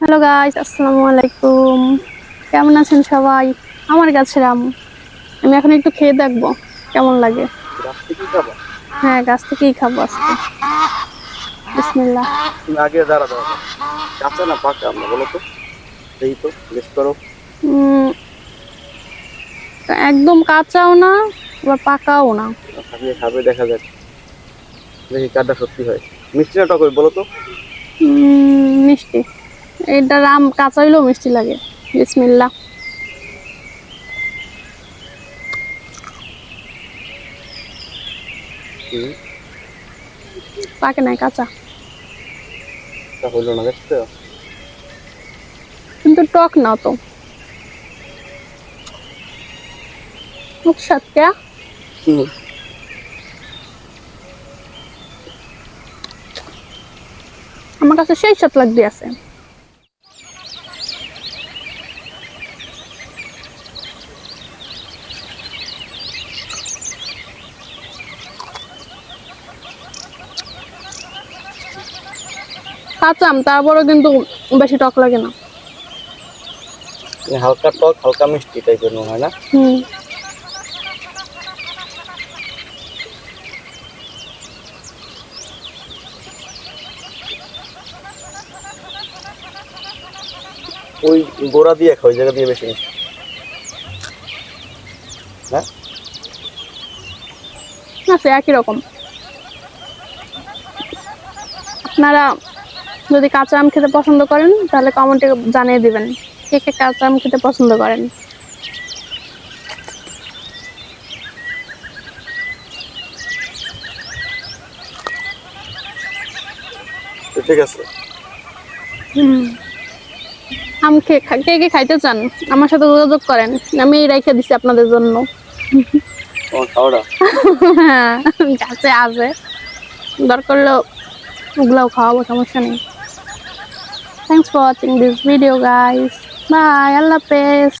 Hello guys আসসালামু আলাইকুম কেমন আছেন সবাই? আমার কাছে রাম। আমি এখন একটু খেয়ে দেখব কেমন লাগে। হ্যাঁ গাছ থেকেই খাব আজকে। বিসমিল্লাহ। আগে দাঁড়া দাঁড়া। কাঁচা না পাকা আমরা বলো তো। করো। একদম কাঁচাও না আবার পাকাও না। খাবে খাবে দেখা যাক। দেখি কারটা সত্যি হয়। মিষ্টি না টক বলো তো। মিষ্টি। এটা রাম কাঁচা হইলেও মিষ্টি লাগে। বিসমিল্লাহ হুম, পাকে নাই কাঁচা। কিন্তু টক না তো সাত কে আমার কাছে সেই সাত লাগতে আছে। কাঁচাম তারপরও কিন্তু বেশি টক লাগে না। হালকা টক হালকা মিষ্টি টাইপের মনে হয় না? হুম। ওই গোড়া দিয়ে খাও ওই জায়গা দিয়ে বেশি মিষ্টি। হ্যাঁ? না সে একই রকম। আপনারা যদি কাঁচা আম খেতে পছন্দ করেন তাহলে কমেন্টে জানিয়ে দিবেন কে কে কাঁচা আম খেতে পছন্দ করেন। ঠিক আছে। আম খা- কে কে খাইতে চান? আমার সাথে যোগাযোগ করেন। আমি এই রেখে দিছি আপনাদের জন্য। খাওয়াটা হ্যাঁ গাছে আছে। দরকার হলে ওগুলাও খাওয়াবো সমস্যা নেই। Thanks for watching this video guys. Bye. Allah Peace.